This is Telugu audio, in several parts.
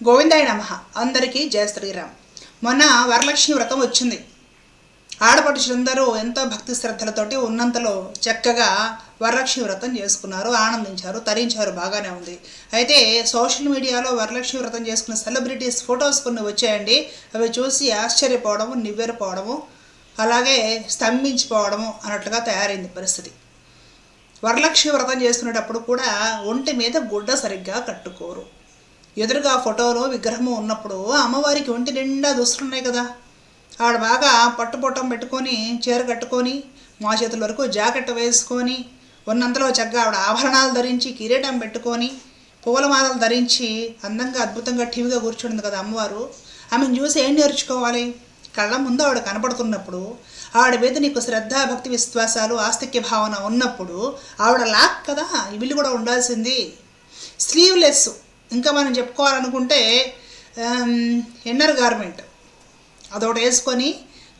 గోవిందాయ నమ. అందరికీ జయ శ్రీరామ్. మొన్న వరలక్ష్మి వ్రతం వచ్చింది. ఆడపడుచులందరూ ఎంతో భక్తి శ్రద్ధలతోటి ఉన్నంతలో చక్కగా వరలక్ష్మి వ్రతం చేసుకున్నారు ఆనందించారు తరించారు బాగానే ఉంది. అయితే సోషల్ మీడియాలో వరలక్ష్మి వ్రతం చేసుకున్న సెలబ్రిటీస్ ఫొటోస్ కొన్ని వచ్చాయండి. అవి చూసి ఆశ్చర్యపోవడము నివ్వెరపోవడము అలాగే స్తంభించిపోవడము అన్నట్లుగా తయారైంది పరిస్థితి. వరలక్ష్మి వ్రతం చేసుకునేటప్పుడు కూడా ఒంటి మీద గుడ్డ సరిగ్గా కట్టుకోరు. ఎదురుగా ఫోటోలో విగ్రహము ఉన్నప్పుడు అమ్మవారికి ఒంటి నిండా దుస్తులున్నాయి కదా. ఆవిడ బాగా పట్టుపొట్టం పెట్టుకొని చీర కట్టుకొని మా చేతుల వరకు జాకెట్ వేసుకొని ఉన్నంతలో చక్కగా ఆవిడ ఆభరణాలు ధరించి కిరీటం పెట్టుకొని పూలమాలలు ధరించి అందంగా అద్భుతంగా టీవీగా కూర్చుంది కదా అమ్మవారు. ఆమెను చూసి ఏం నేర్చుకోవాలి? కళ్ళ ముందు ఆవిడ కనపడుతున్నప్పుడు ఆవిడ మీద నీకు శ్రద్ధ భక్తి విశ్వాసాలు ఆస్తిక్య భావన ఉన్నప్పుడు ఆవిడ లాక్ కదా వీళ్ళు కూడా ఉండాల్సింది. స్లీవ్లెస్ ఇంకా మనం చెప్పుకోవాలనుకుంటే ఇన్నర్ గార్మెంట్ అదొకటి వేసుకొని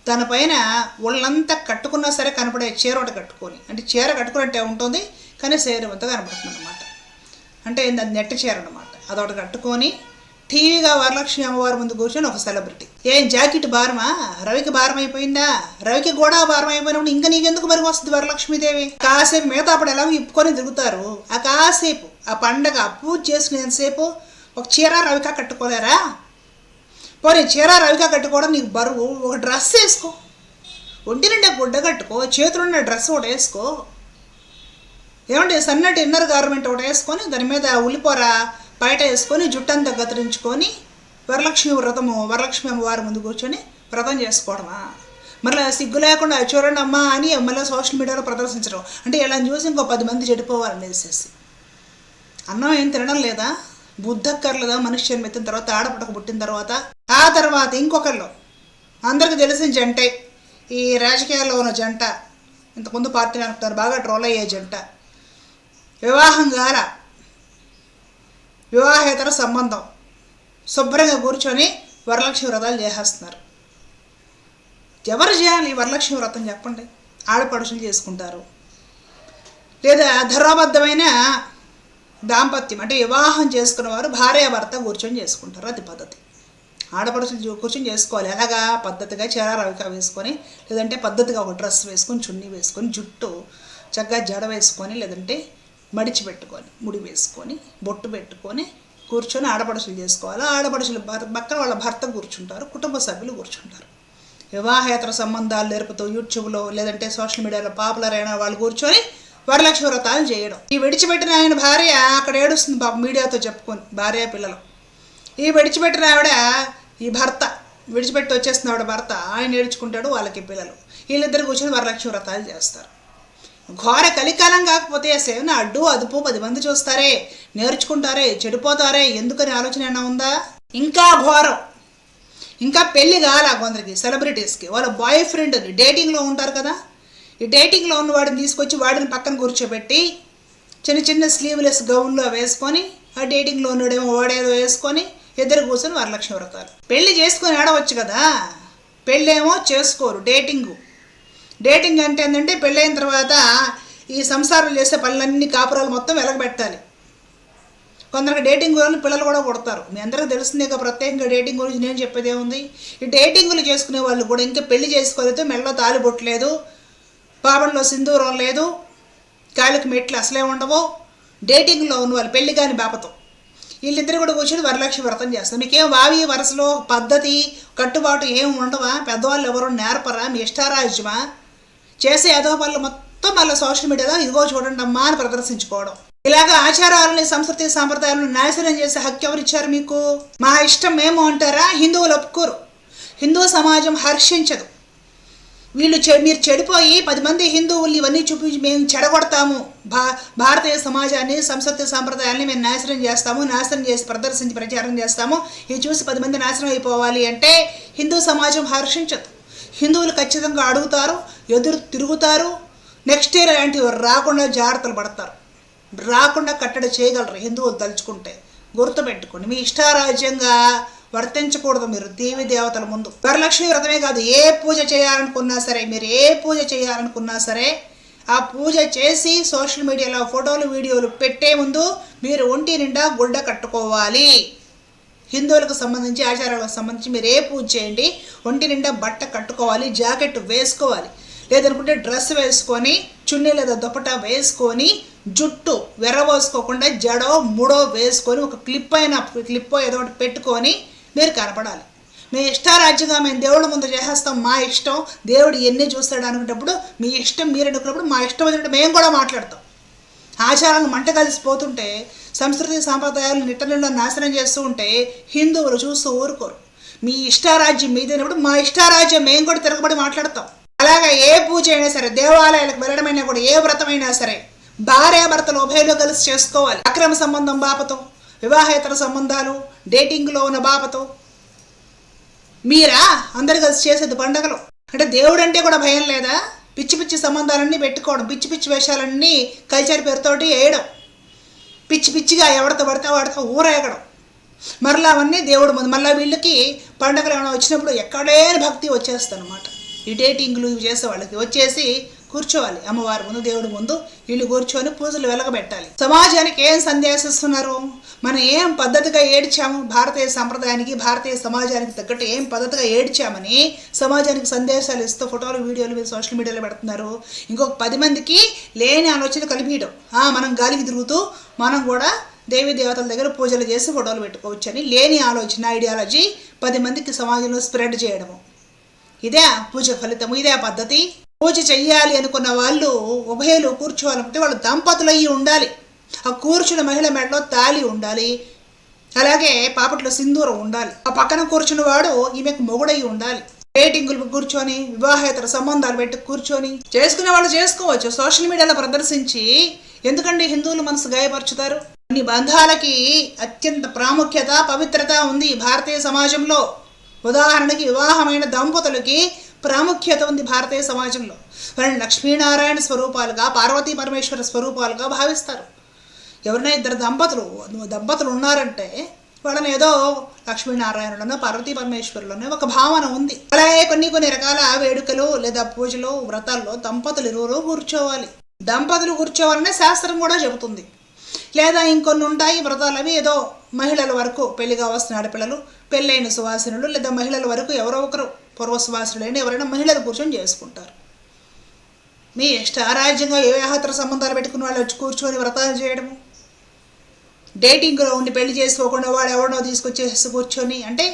దానిపైన ఒళ్ళంతా కట్టుకున్నా సరే కనపడే చీర ఒకటి కట్టుకొని. అంటే చీర కట్టుకున్నట్టే ఉంటుంది కానీ శరీరం అంతా కనపడుతుంది అనమాట అంటే నెట్ చీర అనమాట అదొకటి కట్టుకొని టీవీగా వరలక్ష్మి అమ్మవారి ముందు కూర్చొని ఒక సెలబ్రిటీ ఏం జాకెట్ భారమా? రవికి భారం అయిపోయిందా రవికి కూడా భారం అయిపోయినప్పుడు ఇంకా నీకెందుకు మరి వస్తుంది వరలక్ష్మీదేవి? కాసేపు మిగతా అప్పుడు ఎలా ఇప్పుకొని తిరుగుతారు. ఆ కాసేపు ఆ పండగ పూజ చేసుకునేంతసేపు ఒక చీర రవిక కట్టుకోలేరా? పోనీ చీర రవిక కట్టుకోవడం నీకు బరువు. ఒక డ్రెస్ వేసుకో. ఒంటి నిండా గుడ్డ కట్టుకో చేతులున్న డ్రెస్ ఒకటి వేసుకో. ఏమంటే సన్నటి ఇన్నర్ గార్మెంట్ ఒకటి వేసుకొని దాని మీద ఉల్లిపొర బయట వేసుకొని జుట్టంతా కత్తిరించుకొని వరలక్ష్మి వ్రతము వరలక్ష్మి అమ్మవారి ముందు కూర్చొని వ్రతం చేసుకోవడమా? మళ్ళీ సిగ్గు లేకుండా చూడండి అమ్మా అని మళ్ళీ సోషల్ మీడియాలో ప్రదర్శించడం. అంటే ఇలా చూసి ఇంకో పది మంది చెడిపోవాలనేసేసి అన్నం ఏం తినడం లేదా? బుద్ధక్కర్లేదా మనిషి జన్మెత్తిన తర్వాత ఆడపడక పుట్టిన తర్వాత? ఆ తర్వాత ఇంకొకళ్ళు. అందరికి తెలిసిన జంటే. ఈ రాజకీయాల్లో ఉన్న జంట. ఇంతకుముందు పార్టీని అనుకుంటారు బాగా ట్రోల్ అయ్యే జంట. వివాహం గాల వివాహేతర సంబంధం. శుభ్రంగా కూర్చొని వరలక్ష్మి వ్రతాలు చేసేస్తున్నారు. ఎవరు చేయాలి? వరలక్ష్మి వ్రతం చెప్పండి. ఆడపడుషులు చేసుకుంటారు. లేదా ధర్మబద్ధమైన దాంపత్యం అంటే వివాహం చేసుకున్న వారు భార్యాభర్త కూర్చొని చేసుకుంటారు. అది పద్ధతి. ఆడపడుచులు కూర్చొని చేసుకోవాలి. ఎలాగా? పద్ధతిగా చీరారవిక వేసుకొని లేదంటే పద్ధతిగా ఒక డ్రెస్ వేసుకొని చున్నీ వేసుకొని జుట్టు చక్కగా జడ వేసుకొని లేదంటే మడిచి పెట్టుకొని ముడి వేసుకొని బొట్టు పెట్టుకొని కూర్చొని ఆడపడుచులు చేసుకోవాలి. ఆడపడుచులు భర్- పక్కన వాళ్ళ భర్త కూర్చుంటారు కుటుంబ సభ్యులు కూర్చుంటారు. వివాహేతర సంబంధాలు నేర్పుతూ యూట్యూబ్లో లేదంటే సోషల్ మీడియాలో పాపులర్ అయిన వాళ్ళు కూర్చొని వరలక్ష్మి వ్రతాలు చేయడం. ఈ విడిచిపెట్టిన ఆయన భార్య అక్కడ ఏడుస్తుంది పాపం మీడియాతో చెప్పుకొని భార్య పిల్లలు. ఈ విడిచిపెట్టిన ఆవిడ ఈ భర్త విడిచిపెట్టి వచ్చేస్తున్న ఆవిడ భర్త ఆయన ఏడ్చుకుంటాడు వాళ్ళకి పిల్లలు. వీళ్ళిద్దరు కూర్చొని వరలక్ష్మి వ్రతాలు చేస్తారు. ఘోర కలికాలం కాకపోతే సేవన అడ్డు అదుపు పది మంది చూస్తారే నేర్చుకుంటారే చెడిపోతారే ఎందుకని ఆలోచన ఏమైనా ఉందా? ఇంకా ఘోరం. ఇంకా పెళ్ళి కాల కొందరికి సెలబ్రిటీస్కి. వాళ్ళ బాయ్ ఫ్రెండ్ డేటింగ్లో ఉంటారు కదా ఈ డేటింగ్లో ఉన్న వాడిని తీసుకొచ్చి వాడిని పక్కన కూర్చోబెట్టి చిన్న చిన్న స్లీవ్లెస్ గౌన్లో వేసుకొని ఆ డేటింగ్లో ఉన్నడేమో వాడేదో వేసుకొని ఇద్దరు కూర్చొని వరలక్ష్మి వ్రతాలు. పెళ్ళి చేసుకొని ఆడవచ్చు కదా? పెళ్ళేమో చేసుకోరు డేటింగు. డేటింగ్ అంటే ఏంటంటే పెళ్ళైన తర్వాత ఈ సంసారం చేసే పనులన్నీ కాపురాలు మొత్తం వెలగబెట్టాలి. కొందరికి డేటింగ్ వల్ల పిల్లలు కూడా కొడతారు మీ అందరికీ తెలిసిందే కదా ప్రత్యేకంగా డేటింగ్ గురించి నేను చెప్పేది ఏముంది? ఈ డేటింగ్లు చేసుకునే వాళ్ళు కూడా ఇంకా పెళ్ళి చేసుకోలేదు మెళ్ళలో తాలి పొట్టలేదు పాపంలో సింధూరం లేదు కాళ్ళకి మెట్లు అసలే ఉండవు. డేటింగ్లో ఉన్న వాళ్ళు పెళ్ళి కాని బాపతో. వీళ్ళిద్దరు కూడా కూర్చొని వరలక్ష్మి వ్రతం చేస్తారు. మీకేం వావి వరుసలో పద్ధతి కట్టుబాటు ఏం ఉండవా? పెద్దవాళ్ళు ఎవరు నేర్పరా? మీ ఇష్టారాజ్యమా? చేసే ఏదో పనులు మొత్తం మళ్ళీ సోషల్ మీడియాలో ఇదిగో చూడండి అమ్మా అని ప్రదర్శించుకోవడం. ఇలాగ ఆచారాలని సంస్కృతి సాంప్రదాయాలను నాశనం చేసే హక్కు ఎవరిచ్చారు మీకు? మా ఇష్టం మేము అంటారా? హిందువులు ఒప్పుకోరు. హిందూ సమాజం హర్షించదు. వీళ్ళు చె మీరు చెడిపోయి పది మంది హిందువులు ఇవన్నీ చూపించి మేము చెడగొడతాము. భా భారతీయ సమాజాన్ని సంస్కృతి సాంప్రదాయాన్ని మేము నాశనం చేస్తాము నాశనం చేసి ప్రదర్శించి ప్రచారం చేస్తాము. ఇది చూసి పది మంది నాశనం అయిపోవాలి అంటే హిందూ సమాజం హర్షించదు. హిందువులు ఖచ్చితంగా అడుగుతారు. ఎదురు తిరుగుతారు. నెక్స్ట్ ఇయర్ అలాంటివి రాకుండా జాగ్రత్తలు పడతారు. రాకుండా కట్టడి చేయగలరు. హిందువులు తలుచుకుంటే గుర్తుపెట్టుకోండి. మీ ఇష్టారాజ్యంగా వర్తించకూడదు మీరు దేవి దేవతల ముందు. వరలక్ష్మి వ్రతమే కాదు ఏ పూజ చేయాలనుకున్నా సరే మీరు ఏ పూజ చేయాలనుకున్నా సరే ఆ పూజ చేసి సోషల్ మీడియాలో ఫోటోలు వీడియోలు పెట్టే ముందు మీరు ఒంటి నిండా గుడ్డ కట్టుకోవాలి. హిందువులకు సంబంధించి ఆచారాలకు సంబంధించి మీరు ఏ పూజ చేయండి ఒంటి నిండా బట్ట కట్టుకోవాలి జాకెట్ వేసుకోవాలి. లేదనుకుంటే డ్రెస్ వేసుకొని చున్నీ లేదా దుప్పట వేసుకొని జుట్టు వెర్రబోసుకోకుండా జడో ముడో వేసుకొని ఒక క్లిప్ అయినా క్లిప్ ఏదో ఒకటి పెట్టుకొని మీరు కనపడాలి. మీ ఇష్టారాజ్యంగా మేము దేవుడి ముందు చేసేస్తాం మా ఇష్టం. దేవుడు ఎన్ని చూస్తాడు అనుకునేటప్పుడు మీ ఇష్టం మీరు అనుకున్నప్పుడు మా ఇష్టం వచ్చినట్టు మేము కూడా మాట్లాడతాం. ఆచారాలు మంట కలిసిపోతుంటే సంస్కృతి సాంప్రదాయాలు నిట్టనిలో నాశనం చేస్తూ ఉంటే హిందువులు చూస్తూ ఊరుకోరు. మీ ఇష్టారాజ్యం మీదైనప్పుడు మా ఇష్టారాజ్యం మేము కూడా తిరగబడి మాట్లాడతాం. అలాగే ఏ పూజ అయినా సరే దేవాలయాలకు వెళ్ళడమైనా కూడా ఏ వ్రతమైనా సరే భార్యాభర్తలు ఉభయలో కలిసి చేసుకోవాలి. అక్రమ సంబంధం బాపతో వివాహేతర సంబంధాలు డేటింగ్లో ఉన్న బాపతో. మీరా? అందరు కలిసి చేసేది పండగలు. అంటే దేవుడు అంటే కూడా భయం లేదా? పిచ్చి పిచ్చి సంబంధాలన్నీ పెట్టుకోవడం పిచ్చి పిచ్చి వేషాలన్నీ కల్చర్ పేరుతోటి వేయడం. పిచ్చి పిచ్చిగా ఎవరితో పడితే వాడితో ఊరేగడం. మరలా అవన్నీ దేవుడు మళ్ళీ వీళ్ళకి పండగలు ఏమైనా వచ్చినప్పుడు ఎక్కడే భక్తి వచ్చేస్తుంది అనమాట ఈ ఇవి చేసే వాళ్ళకి వచ్చేసి కూర్చోవాలి. అమ్మవారి ముందు దేవుడి ముందు వీళ్ళు కూర్చొని పూజలు వెలగబెట్టాలి. సమాజానికి ఏం సందేశిస్తున్నారు? మనం ఏం పద్ధతిగా ఏడ్చాము? భారతీయ సంప్రదాయానికి భారతీయ సమాజానికి తగ్గట్టు ఏం పద్ధతిగా ఏడ్చామని సమాజానికి సందేశాలు ఇస్తూ ఫోటోలు వీడియోలు మీరు సోషల్ మీడియాలో పెడుతున్నారు. ఇంకొక పది మందికి లేని ఆలోచన కలిపియడం. మనం గాలికి తిరుగుతూ మనం కూడా దేవి దేవతల దగ్గర పూజలు చేసి ఫోటోలు పెట్టుకోవచ్చు అని లేని ఆలోచన ఐడియాలజీ పది మందికి సమాజంలో స్ప్రెడ్ చేయడము. ఇదే పూజ ఫలితము ఇదే పద్ధతి. పూజ చెయ్యాలి అనుకున్న వాళ్ళు ఉభయలు కూర్చోవాలంటే వాళ్ళు దంపతులు అయ్యి ఉండాలి. ఆ కూర్చున్న మహిళ మెడలో తాలి ఉండాలి. అలాగే పాపట్లో సింధూరం ఉండాలి. ఆ పక్కన కూర్చున్న వాడు ఈమెకు మొగుడై ఉండాలి. డేటింగులు కూర్చొని వివాహేతర సంబంధాలు పెట్టి కూర్చొని చేసుకునే వాళ్ళు చేసుకోవచ్చు సోషల్ మీడియాలో ప్రదర్శించి. ఎందుకంటే హిందువులు మనసు గాయపరుచుతారు? కొన్ని బంధాలకి అత్యంత ప్రాముఖ్యత పవిత్రత ఉంది భారతీయ సమాజంలో. ఉదాహరణకి వివాహమైన దంపతులకి ప్రాముఖ్యత ఉంది భారతీయ సమాజంలో. వారిని లక్ష్మీనారాయణ స్వరూపాలుగా పార్వతీ పరమేశ్వర స్వరూపాలుగా భావిస్తారు. ఎవరైనా ఇద్దరు దంపతులు దంపతులు ఉన్నారంటే వాళ్ళని ఏదో లక్ష్మీనారాయణలోనో పార్వతీ పరమేశ్వరులోనో ఒక భావన ఉంది. అలాగే కొన్ని కొన్ని రకాల వేడుకలు లేదా పూజలు వ్రతాల్లో దంపతులు ఇరువురు కూర్చోవాలి. దంపతులు కూర్చోవాలనే శాస్త్రం కూడా చెబుతుంది. లేదా ఇంకొన్ని ఉంటాయి వ్రతాలు అవి ఏదో మహిళల వరకు పెళ్ళి కావాల్సిన ఆడపిల్లలు పెళ్ళైన సువాసనలు లేదా మహిళల వరకు ఎవరో ఒకరు పూర్వ సువాసనలైన ఎవరైనా మహిళలు కూర్చొని చేసుకుంటారు. మీ ఇష్టారాజ్యంగా ఏ వివాహేతర సంబంధాలు పెట్టుకున్న వాళ్ళు వచ్చి కూర్చొని వ్రతాలు చేయడము? డేటింగ్లో ఉండి పెళ్ళి చేసుకోకుండా వాడు ఎవరినో తీసుకొచ్చేసి కూర్చొని అంటే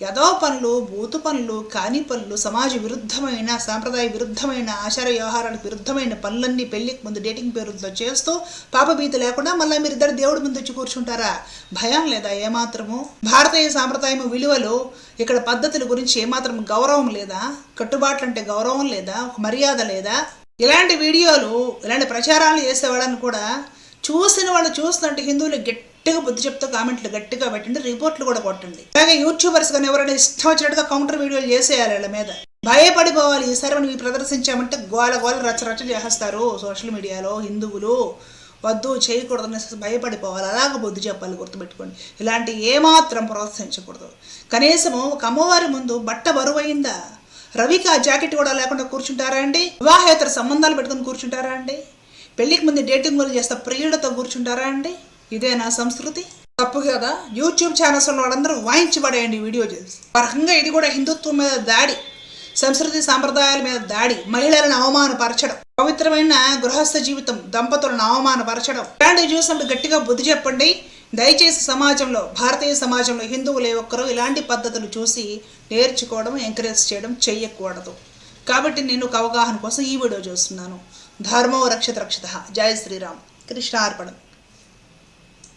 యదో పనులు బూతు పనులు కాని పనులు సమాజ విరుద్ధమైన సాంప్రదాయ విరుద్ధమైన ఆచార వ్యవహారాలకు విరుద్ధమైన పనులన్నీ పెళ్ళికి ముందు డేటింగ్ పేరుతో చేస్తూ పాపభీతి లేకుండా మళ్ళీ మీరు ఇద్దరు దేవుడి ముందు వచ్చి కూర్చుంటారా? భయం లేదా ఏమాత్రము? భారతీయ సాంప్రదాయం విలువలు ఇక్కడ పద్ధతుల గురించి ఏమాత్రం గౌరవం లేదా? కట్టుబాట్లు అంటే గౌరవం లేదా? ఒక మర్యాద లేదా? ఇలాంటి వీడియోలు ఇలాంటి ప్రచారాలు చేసేవాళ్ళని కూడా చూసిన వాళ్ళు చూస్తున్నట్టు హిందువులు గట్టిగా బుద్ధి చెప్తూ కామెంట్లు గట్టిగా పెట్టండి రిపోర్ట్లు కూడా కొట్టండి. అలాగే యూట్యూబర్స్ కానీ ఎవరైనా ఇష్టం వచ్చినట్టుగా కౌంటర్ వీడియోలు చేసేయాలి వాళ్ళ మీద. భయపడిపోవాలి ఈసారి మనం ఇవి ప్రదర్శించామంటే గోల గోల రచ్చ రచ్చ చేస్తారు సోషల్ మీడియాలో హిందువులు. వద్దు చేయకూడదు అనేసి భయపడిపోవాలి. అలాగ బుద్ధి చెప్పాలి గుర్తుపెట్టుకోండి. ఇలాంటి ఏమాత్రం ప్రోత్సహించకూడదు. కనీసము ఒక అమ్మవారి ముందు బట్ట బరువైందా? రవికి ఆ జాకెట్ కూడా లేకుండా కూర్చుంటారా అండి? వివాహేతర సంబంధాలు పెట్టుకుని కూర్చుంటారా అండి? పెళ్ళికి ముందు డేటింగ్ కూడా చేస్తా ప్రియుడితో కూర్చుంటారా అండి? ఇదేనా సంస్కృతి. తప్పు కదా? యూట్యూబ్ ఛానల్స్ ఉన్న వాళ్ళందరూ వాయించి పడేయండి వీడియో చేసి ఆ ఇది కూడా హిందుత్వం మీద దాడి సంస్కృతి సాంప్రదాయాల మీద దాడి మహిళలను అవమానపరచడం పవిత్రమైన గృహస్థ జీవితం దంపతులను అవమానపరచడం. ఇలాంటివి చూసినప్పుడు గట్టిగా బుద్ధి చెప్పండి. దయచేసి సమాజంలో భారతీయ సమాజంలో హిందువులు ఏ ఒక్కరూ ఇలాంటి పద్ధతులు చూసి నేర్చుకోవడం ఎంకరేజ్ చేయడం చెయ్యకూడదు. కాబట్టి నేను ఒక అవగాహన కోసం ఈ వీడియో చూస్తున్నాను. ధర్మో రక్షత రక్షిత. జయ శ్రీరామ్. కృష్ణార్పణం